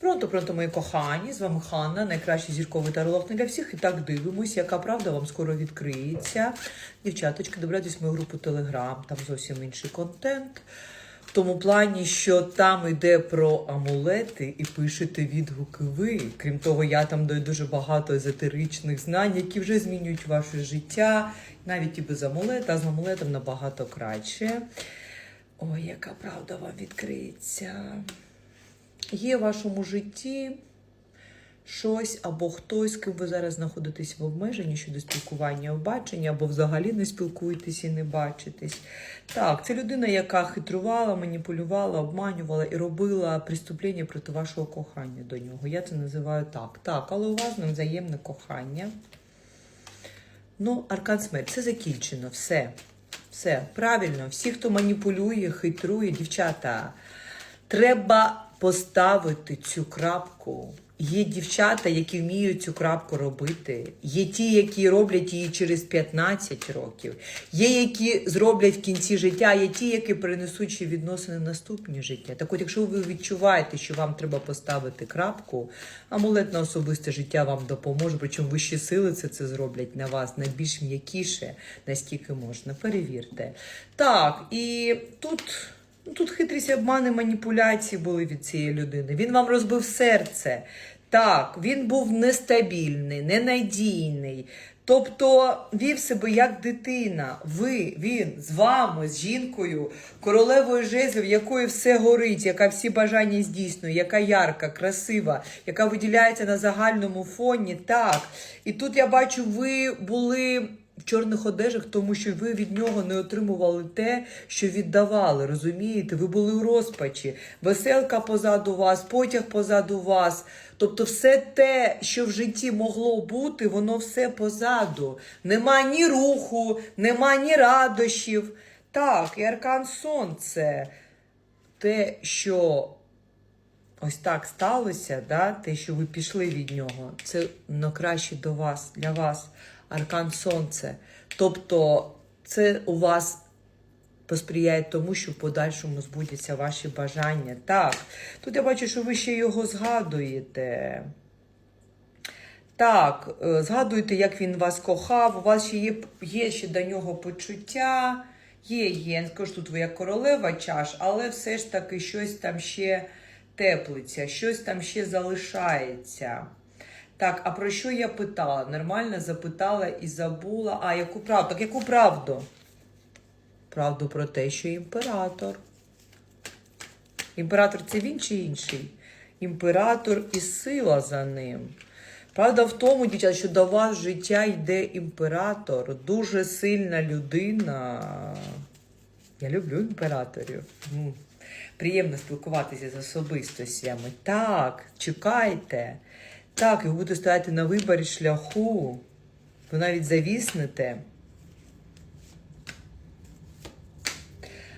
Пронто, пронто, мої кохані, з вами Ханна, найкращий зірковий таролог не для всіх. І так дивимось, яка правда вам скоро відкриється. Дівчаточки, добирайтесь в мою групу Телеграм, там зовсім інший контент. В тому плані, що там йде про амулети і пишете відгуки ви. Крім того, я там даю дуже багато езотеричних знань, які вже змінюють ваше життя, навіть і без амулета, а з амулетом набагато краще. Ой, яка правда вам відкриється. Є в вашому житті щось або хтось, ким ви зараз знаходитесь в обмеженні щодо спілкування в баченні, або взагалі не спілкуєтесь і не бачитесь. Так, це людина, яка хитрувала, маніпулювала, обманювала і робила преступлення проти вашого кохання до нього. Я це називаю так. Так, але у вас ним взаємне кохання. Ну, аркан смерть, це закінчено, все. Все, правильно, всі, хто маніпулює, хитрує, дівчата, треба поставити цю крапку. Є дівчата, які вміють цю крапку робити. Є ті, які роблять її через 15 років. Є, які зроблять в кінці життя, є ті, які перенесуть ще відносини в наступні життя. Так от, якщо ви відчуваєте, що вам треба поставити крапку, амулет на особисте життя вам допоможе, причому вищі сили це, це зроблять на вас найбільш м'якіше, наскільки можна. Перевірте. Так, і тут. Ну, Тут хитрість обмани, маніпуляції були від цієї людини. Він вам розбив серце. Так, він був нестабільний, ненадійний. Тобто вів себе як дитина. Ви, він з вами, з жінкою, королевою жезлів, якої все горить, яка всі бажання здійснює, яка ярка, красива, яка виділяється на загальному фоні. Так. І тут я бачу, ви були в чорних одежах, тому що ви від нього не отримували те, що віддавали. Розумієте? Ви були у розпачі. Веселка позаду вас, потяг позаду вас. Тобто, все те, що в житті могло бути, воно все позаду. Нема ні руху, нема ні радощів. Так, і аркан сонце. Те, що ось так сталося, да, те, що ви пішли від нього, це на краще до вас, для вас аркан сонце. Тобто, це у вас посприяє тому, що в подальшому збудяться ваші бажання. Так, тут я бачу, що ви ще його згадуєте. Так, е, згадуєте, як він вас кохав, у вас ще є, є ще до нього почуття. Є, є, я не скажу, тут ви королева чаш, але все ж таки щось там ще теплиться, щось там ще залишається. Так, а про що я питала? Нормально запитала і забула. А, яку правду? Так яку правду? Правду про те, що імператор. Імператор це він чи інший? Імператор і сила за ним. Правда в тому, дівчата, що до вас життя йде імператор, дуже сильна людина. Я люблю імператорів. Приємно спілкуватися з особистостями. Так, чекайте. Так, і ви будете стояти на виборі шляху. Ви навіть завіснете.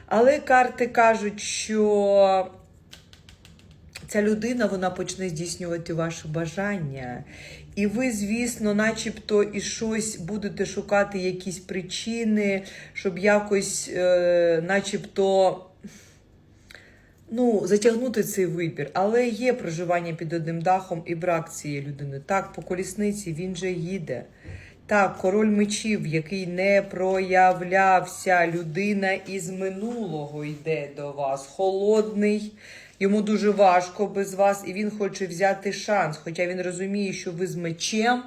Але карти кажуть, що ця людина вона почне здійснювати ваші бажання. І ви, звісно, начебто і щось будете шукати якісь причини, щоб якось, е, начебто, ну, затягнути цей вибір. Але є проживання під одним дахом і брак цієї людини. Так, по колісниці він же їде. Так, король мечів, який не проявлявся, людина із минулого йде до вас. Холодний, йому дуже важко без вас, і він хоче взяти шанс. Хоча він розуміє, що ви з мечем,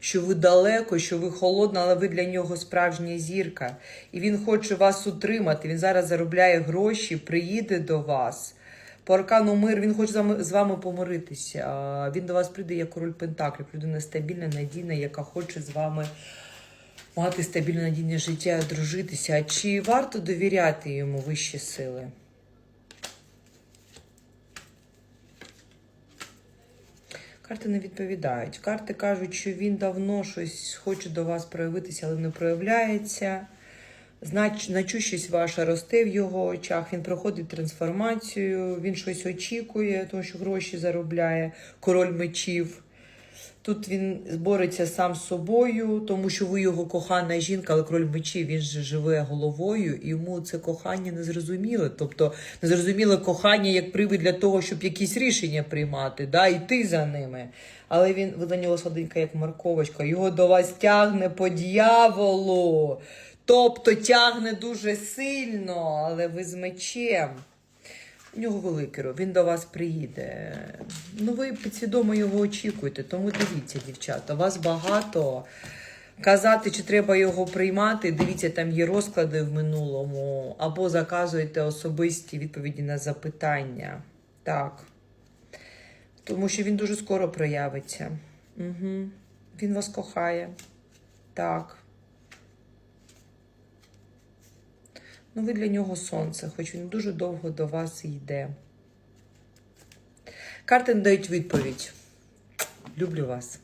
що ви далеко, що ви холодна, але ви для нього справжня зірка. І він хоче вас утримати. Він зараз заробляє гроші, приїде до вас. По аркану мир він хоче з вами, помиритися. Він до вас прийде як король Пентаклів, людина стабільна, надійна, яка хоче з вами мати стабільне надійне життя, дружитися. А Чи варто довіряти йому вищі сили? Карти не відповідають. Карти кажуть, що він давно щось хоче до вас проявитися, але не проявляється. Знач, начущість ваша росте в його очах, він проходить трансформацію, він щось очікує, тому що гроші заробляє, король мечів. Тут він бореться сам з собою, тому що ви його кохана жінка, але кроль мечів він же живе головою, і йому це кохання не зрозуміле. Тобто незрозуміле кохання як привід для того, щоб якісь рішення приймати, да, йти за ними. Але він ви для нього сладенька, як морковочка, його до вас тягне по дьяволу. Тобто тягне дуже сильно, але ви з мечем. У нього великий рот, він до вас приїде. Ну, ви підсвідомо його очікуєте, тому дивіться, дівчата, вас багато. Казати, чи треба його приймати, дивіться, там є розклади в минулому, або заказуєте особисті відповіді на запитання. Так. Тому що він дуже скоро проявиться. Угу. Він вас кохає. Так. Ну, ви для нього сонце, хоч він дуже довго до вас йде. Карти не дають відповідь. Люблю вас.